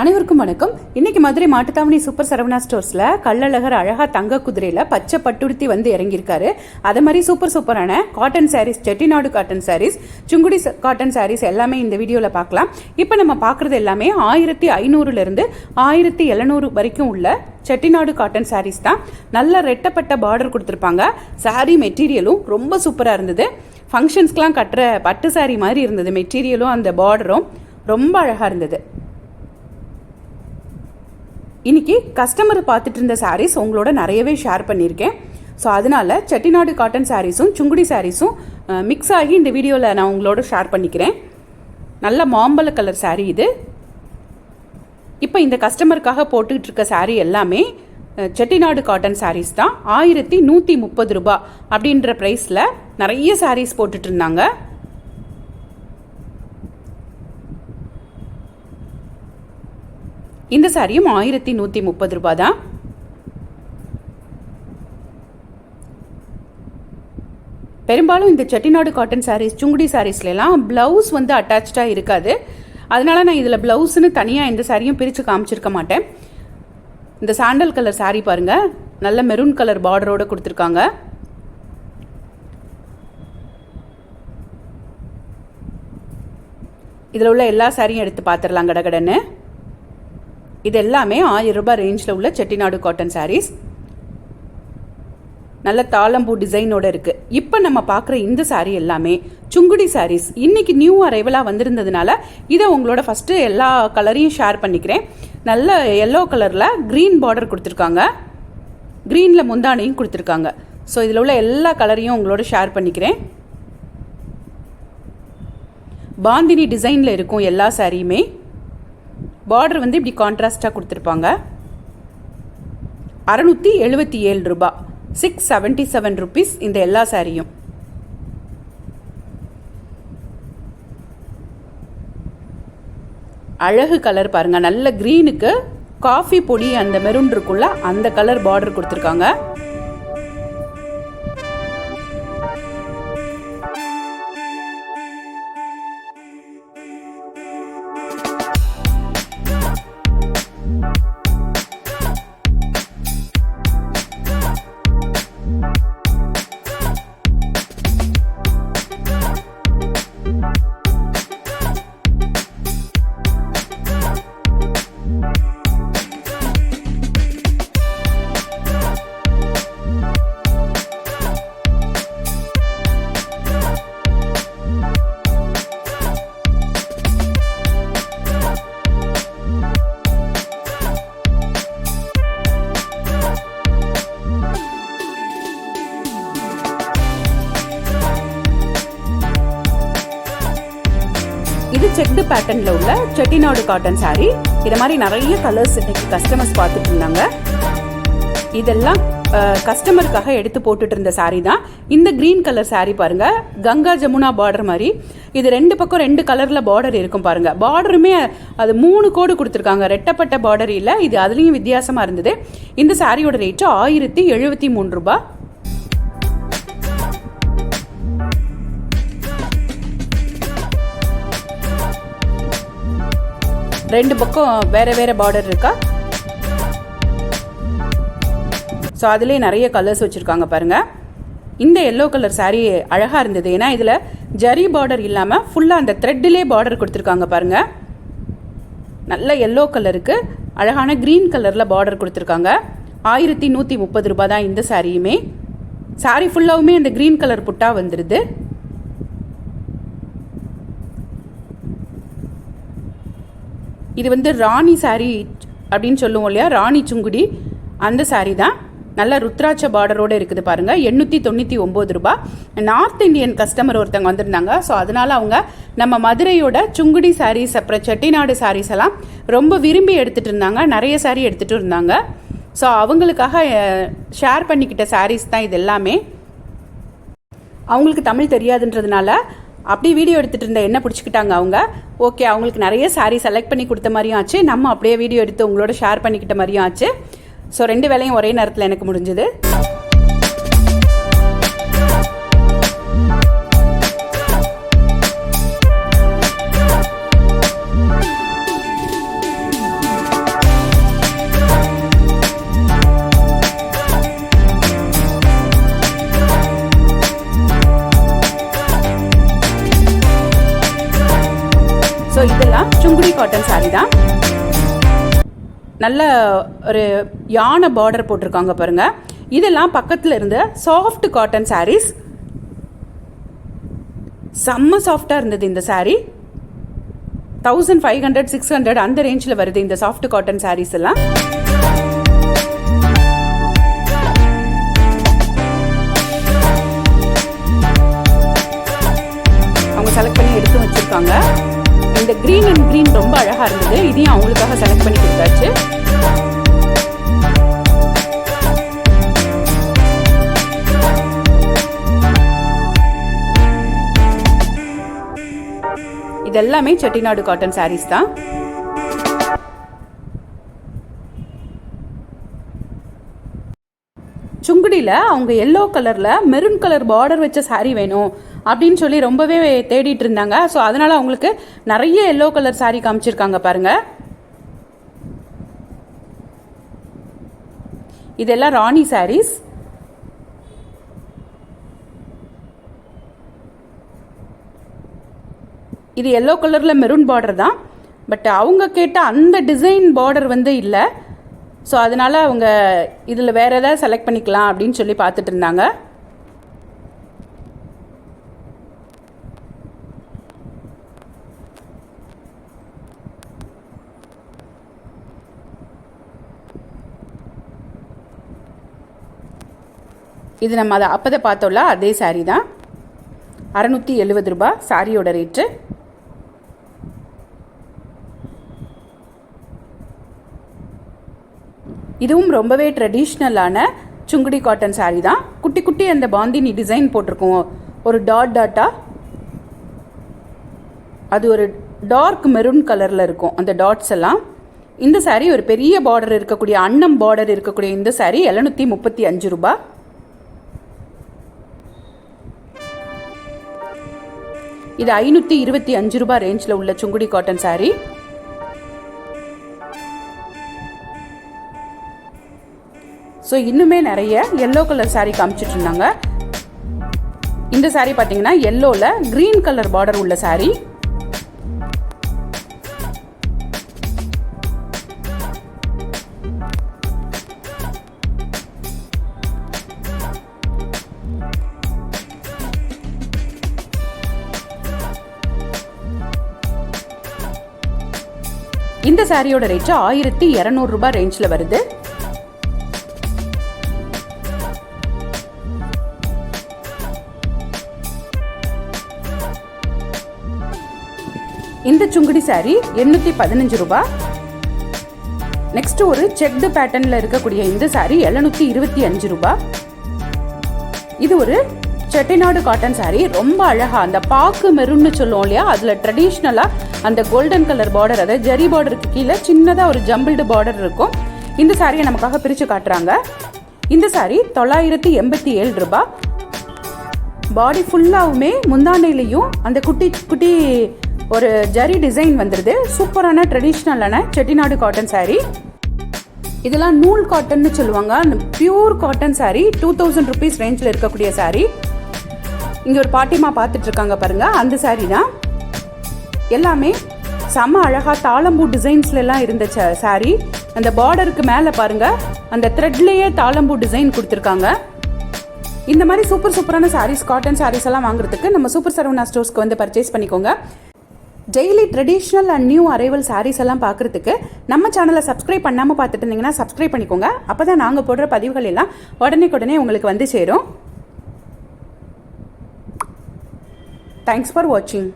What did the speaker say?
அனைவருக்கும் வணக்கம். இன்னைக்கு மதுரை மாட்டுத்தாவணி சூப்பர் சரவணா ஸ்டோர்ஸில் கள்ளழகர் அழகா தங்க குதிரையில் பச்சை பட்டுடுத்தி வந்து இறங்கியிருக்காரு. அதே மாதிரி சூப்பர் சூப்பரான cotton saris Chettinad cotton saris Sungudi cotton saris எல்லாமே இந்த வீடியோவில் பார்க்கலாம். இப்போ நம்ம பார்க்குறது எல்லாமே ஆயிரத்தி ஐநூறுலேருந்து ஆயிரத்தி எழுநூறு வரைக்கும் உள்ள செட்டிநாடு காட்டன் சாரீஸ் தான். நல்ல ரெட்டப்பட்ட பார்டர் கொடுத்துருப்பாங்க. சாரீ மெட்டீரியலும் ரொம்ப சூப்பராக இருந்தது. ஃபங்க்ஷன்ஸ்க்கெலாம் கட்டுற பட்டு சாரீ மாதிரி இருந்தது. மெட்டீரியலும் அந்த பார்டரும் ரொம்ப அழகாக இருந்தது. இன்னைக்கு கஸ்டமர் பார்த்துட்டு இருந்த சாரீஸ் உங்களோட நிறையவே ஷேர் பண்ணியிருக்கேன். ஸோ அதனால செட்டிநாடு காட்டன் சாரீஸும் சுங்குடி சாரீஸும் மிக்ஸ் ஆகி இந்த வீடியோவில் நான் உங்களோட ஷேர் பண்ணிக்கிறேன். நல்ல மாம்பழ கலர் சாரீ இது. இப்போ இந்த கஸ்டமருக்காக போட்டுக்கிட்டு இருக்க சாரீ எல்லாமே செட்டிநாடு காட்டன் சாரீஸ் தான். ஆயிரத்தி நூற்றி முப்பது ரூபாய் அப்படின்ற ப்ரைஸில் நிறைய சாரீஸ் போட்டுட்டு இருந்தாங்க. இந்த சாரியும் ஆயிரத்தி நூற்றி முப்பது ரூபா தான் பெரும்பாலும் இந்த செட்டிநாடு காட்டன் சாரீஸ் சுங்குடி சாரீஸ்லாம் ப்ளவுஸ் வந்து அட்டாச்சாக இருக்காது. அதனால நான் இதில் ப்ளவுஸ்னு தனியாக எந்த சாரியும் பிரித்து காமிச்சிருக்க மாட்டேன். இந்த சாண்டல் கலர் சாரீ பாருங்கள் நல்ல மெரூன் கலர் பார்டரோடு கொடுத்துருக்காங்க. இதில் உள்ள எல்லா சாரியும் எடுத்து பார்த்துடலாம் கடகடன்னு. இது எல்லாமே ஆயிரம் ரூபாய் ரேஞ்சில் உள்ள செட்டிநாடு காட்டன் சாரீஸ் நல்ல தாளம்பூ டிசைனோட இருக்கு. இப்போ நம்ம பார்க்குற இந்த saree எல்லாமே சுங்குடி சாரீஸ் இன்னைக்கு நியூ அரைவலாக வந்திருந்ததுனால இதை உங்களோட ஃபஸ்ட்டு எல்லா கலரையும் ஷேர் பண்ணிக்கிறேன். நல்ல எல்லோ கலரில் க்ரீன் பார்டர் கொடுத்துருக்காங்க. க்ரீனில் முந்தானையும் கொடுத்துருக்காங்க. ஸோ இதில் உள்ள எல்லா கலரையும் உங்களோட ஷேர் பண்ணிக்கிறேன். பாந்தினி டிசைனில் இருக்கும் எல்லா சாரியுமே பார்டர் வந்து இப்படி கான்ட்ராஸ்டாக கொடுத்துருப்பாங்க. அறநூற்றி எழுபத்தி ஏழு ரூபா. சிக்ஸ் செவன்ட்டி செவன் ருபீஸ் இந்த எல்லா சாரியும் அழகு கலர் பாருங்கள் நல்ல க்ரீனுக்கு காஃபி பொடி அந்த மெரூன் இருக்குல்ல அந்த கலர் பார்டர் கொடுத்துருக்காங்க. இது பேட்டர்ன்ல உள்ள செட்டிநாடு காட்டன் saree. இது மாதிரி நிறைய கலர்ஸ் இன்னைக்கு கஸ்டமர்ஸ் பார்த்துட்டு இருந்தாங்க. இதெல்லாம் கஸ்டமருக்காக எடுத்து போட்டுட்டு இருந்த saree தான். இந்த கிரீன் கலர் saree பாருங்க. கங்கா ஜமுனா பார்டர் மாதிரி. இது ரெண்டு பக்கம் ரெண்டு கலர்ல பார்டர் இருக்கும் பாருங்க. பார்டருமே அது மூணு கோடு கொடுத்துருக்காங்க. ரெட்டப்பட்ட பார்டர் இல்லை. இது அதுலேயும் வித்தியாசமா இருந்தது. இந்த சாரியோட ரேட்டு ஆயிரத்தி எழுபத்தி மூணு ரூபாய். ரெண்டு பக்கம் வேறு வேறு பார்டர் இருக்கா? ஸோ அதுலேயே நிறைய கலர்ஸ் வச்சுருக்காங்க பாருங்கள் இந்த எல்லோ கலர் saree அழகாக இருந்தது. ஏன்னா இதில் ஜரி பார்டர் இல்லாமல் ஃபுல்லாக அந்த த்ரெட்டிலே பார்டர் கொடுத்துருக்காங்க பாருங்கள் நல்ல எல்லோ கலருக்கு அழகான க்ரீன் கலரில் பார்டர் கொடுத்துருக்காங்க. ஆயிரத்தி நூற்றி முப்பது ரூபாய் தான் இந்த சாரியுமே saree ஃபுல்லாகவுமே அந்த க்ரீன் கலர் புட்டா வந்துடுது இது வந்து ராணி சாரீ அப்படின்னு சொல்லுவோம் இல்லையா? ராணி சுங்குடி. அந்த சாரீ தான். நல்ல ருத்ராட்ச பார்டரோடு இருக்குது பாருங்கள் எண்ணூற்றி தொண்ணூற்றி ஒம்பது ரூபாய் நார்த் இந்தியன் கஸ்டமர் ஒருத்தவங்க வந்திருந்தாங்க. ஸோ அதனால் அவங்க நம்ம மதுரையோட சுங்குடி சாரீஸ் அப்புறம் செட்டிநாடு சாரீஸ் எல்லாம் ரொம்ப விரும்பி எடுத்துகிட்டு இருந்தாங்க. நிறைய சாரீ எடுத்துகிட்டு இருந்தாங்க. ஸோ அவங்களுக்காக ஷேர் பண்ணிக்கிட்ட சாரீஸ் தான் இது எல்லாமே. அவங்களுக்கு தமிழ் தெரியாதுன்றதுனால அப்படியே வீடியோ எடுத்துகிட்டு இருந்த என்ன பிடிச்சிக்கிட்டாங்க அவங்க? ஓகே அவங்களுக்கு நிறைய சாரீ செலக்ட் பண்ணி கொடுத்த மாதிரியும் ஆச்சு. நம்ம அப்படியே வீடியோ எடுத்து உங்களோட ஷேர் பண்ணிக்கிட்ட மாதிரியும் ஆச்சு. ஸோ ரெண்டு வேலையும் ஒரே நேரத்தில் எனக்கு முடிஞ்சுது. காட்டன் சாரீ தான். நல்ல ஒரு யானை பார்டர் போட்டிருக்காங்க பாருங்க. இதெல்லாம் பக்கத்தில் இருந்த சாஃப்ட் காட்டன் சாரீஸ் செம்ம சாஃப்டாக இருந்தது இந்த saree. Thousand five hundred six hundred அந்த ரேஞ்சில் வருது இந்த சாஃப்ட் காட்டன் சாரீஸ் எல்லாம். அவங்க செலக்ட் பண்ணி எடுத்து வச்சிருக்காங்க. இந்த க்ரீன் அண்ட் க்ரீன் ரொம்ப அழகா இருந்தது. இதையும் அவங்களுக்காக செலக்ட் பண்ணி கொடுத்தாச்சு. இதெல்லாமே செட்டிநாடு காட்டன் சாரீஸ் தான். சுங்குடியில் அவங்க எல்லோ கலரில் மெரூன் கலர் பார்டர் வச்ச சாரீ வேணும் அப்படின்னு சொல்லி ரொம்பவே தேடிட்டு இருந்தாங்க. ஸோ அதனால் அவங்களுக்கு நிறைய எல்லோ கலர் சாரீ காமிச்சிருக்காங்க பாருங்க. இதெல்லாம் ராணி சாரீஸ் இது எல்லோ கலரில் மெரூன் பார்டர் தான். பட் அவங்க கேட்ட அந்த டிசைன் பார்டர் வந்து இல்லை. ஸோ அதனால் அவங்க இதில் வேறு ஏதாவது செலக்ட் பண்ணிக்கலாம் அப்படின்னு சொல்லி பார்த்துட்டு இருந்தாங்க. இது நம்ம அதை அப்போதை பார்த்தோம்ல அதே சாரீ தான். அறநூற்றி எழுபது ரூபா சாரியோட ரேட்டு இதுவும் ரொம்பவே ட்ரெடிஷ்னலான சுங்குடி காட்டன் சாரீ தான். குட்டி குட்டி அந்த பாந்தினி டிசைன் போட்டிருக்கோம். ஒரு டாட் டாட்டா அது ஒரு டார்க் மெரூன் கலரில் இருக்கும் அந்த டாட்ஸ் எல்லாம். இந்த சாரீ ஒரு பெரிய பார்டர் இருக்கக்கூடிய அன்னம் பார்டர் இருக்கக்கூடிய இந்த சாரீ எழுநூற்றி முப்பத்தி அஞ்சு ரூபா. இது ஐநூற்றி இருபத்தி அஞ்சு ரூபாய் ரேஞ்சில் உள்ள சுங்குடி காட்டன் சாரீ ஸோ இன்னுமே நிறைய எல்லோ கலர் சாரி காமிச்சிட்டு இருந்தாங்க. இந்த saree பார்த்தீங்கன்னா எல்லோவில் க்ரீன் கலர் பார்டர் உள்ள saree. இந்த சாரியோட ரேட்டு ஆயிரத்தி இரநூறுபா ரேஞ்சில் வருது. சுங்குடி saree எண்ணூற்றி பதினஞ்சு ரூபா. நெக்ஸ்ட் ஒரு செக்டு பேட்டர்னில் இருக்கக்கூடிய இந்த saree எழுநூற்றி இருபத்தி அஞ்சு ரூபா. இது ஒரு செட்டிநாடு காட்டன் saree ரொம்ப அழகா அந்த பாக்கு மெருன்னு சொல்லுவோம் இல்லையா அதில் ட்ரெடிஷ்னலாக அந்த கோல்டன் கலர் பார்டர் அதாவது ஜெரி பார்டருக்கு கீழே சின்னதாக ஒரு ஜம்பிள்டு பார்டர் இருக்கும். இந்த சாரியை நமக்காக பிரித்து காட்டுறாங்க. இந்த saree தொள்ளாயிரத்தி எண்பத்தி ஏழு ரூபாய் பாடி ஃபுல்லாகவுமே முந்தானையிலையும் அந்த குட்டி குட்டி ஒரு ஜரி டிசைன் வந்துடுது சூப்பரான ட்ரெடிஷ்னலான செட்டிநாடு காட்டன் சாரீ இதெல்லாம் நூல் காட்டன்னு சொல்லுவாங்க. Pure cotton sari two thousand rupees ரேஞ்சில் இருக்கக்கூடிய சாரீ இங்கே ஒரு பாட்டிமா பார்த்துட்டு இருக்காங்க பாருங்க. அந்த சாரீ தான். எல்லாமே செம அழகா தாளம்பூ டிசைன்ஸ்ல எல்லாம் இருந்த saree. அந்த பார்டருக்கு மேலே பாருங்க. அந்த த்ரெட்லேயே தாளம்பூ டிசைன் கொடுத்துருக்காங்க. இந்த மாதிரி சூப்பர் சூப்பரான சாரீஸ் காட்டன் சாரீஸ் எல்லாம் வாங்குறதுக்கு நம்ம சூப்பர் சரவணா ஸ்டோர்ஸ்க்கு வந்து பர்ச்சேஸ் பண்ணிக்கோங்க. Daily traditional and new arrival saris எல்லாம் பார்க்குறதுக்கு நம்ம சேனலை சப்ஸ்கிரைப் பண்ணாமல் பார்த்துட்டு இருந்தீங்கன்னா சப்ஸ்கிரைப் பண்ணிக்கோங்க. அப்போ தான் நாங்கள் போடுற பதிவுகள் எல்லாம் உடனே உங்களுக்கு வந்து சேரும். தேங்க்ஸ் ஃபார் வாட்சிங்